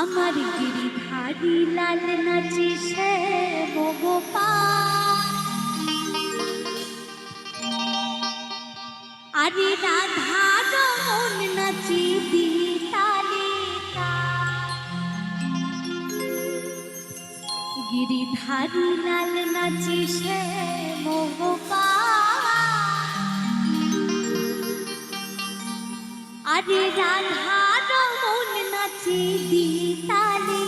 আমার গিরিধারী লাল নাচে সে আরে রাধা রমন নাচে দিতালে গিরিধারী লাল নাচে সে গোপাল আরে রাধা নাচে দিতালে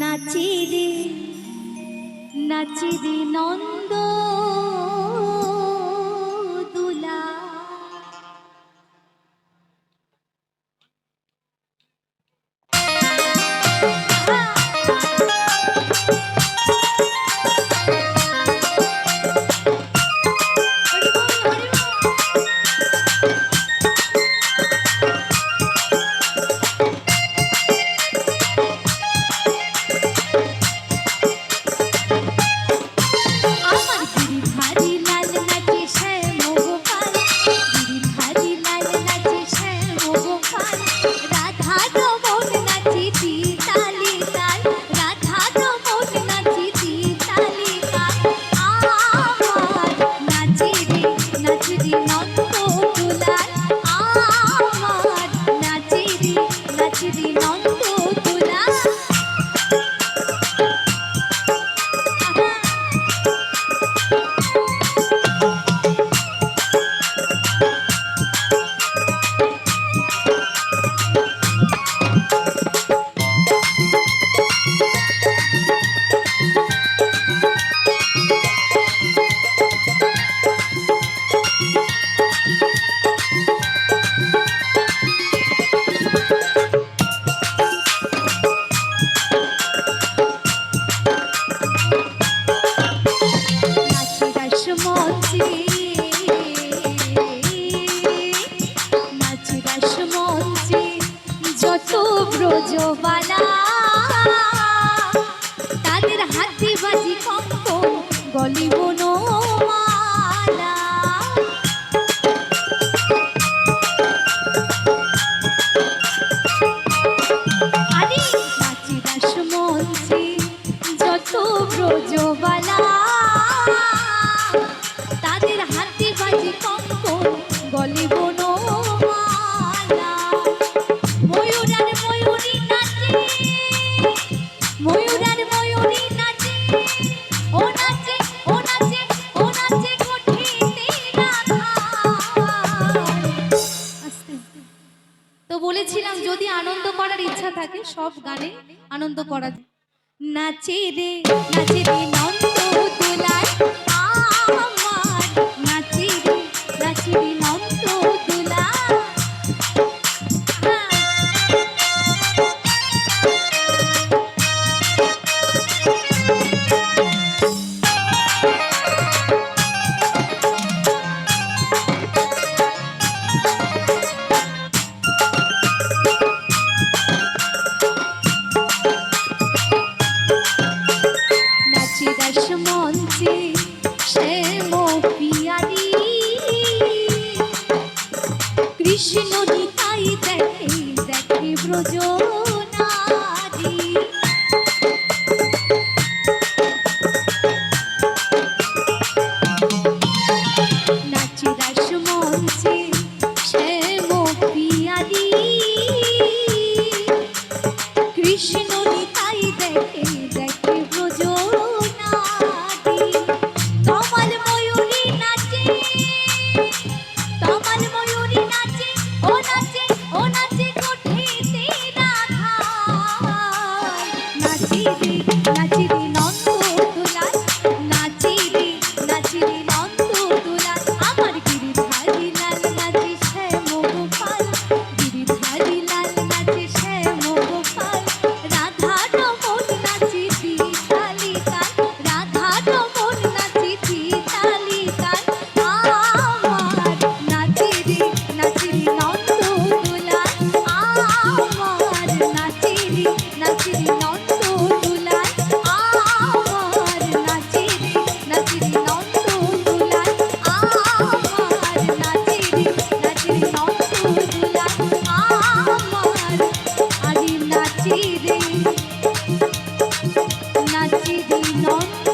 নাচে রে নাচে নন্দ ব্রজবালা তাদের হাতে বাজি কঙ্কন গলি বনমালা সব গানে আনন্দ করা যায়। নাচে রে নাচে রে আমার নাচে রে নন্দ দেখে দেখে ব্রজ। প্রতিদিন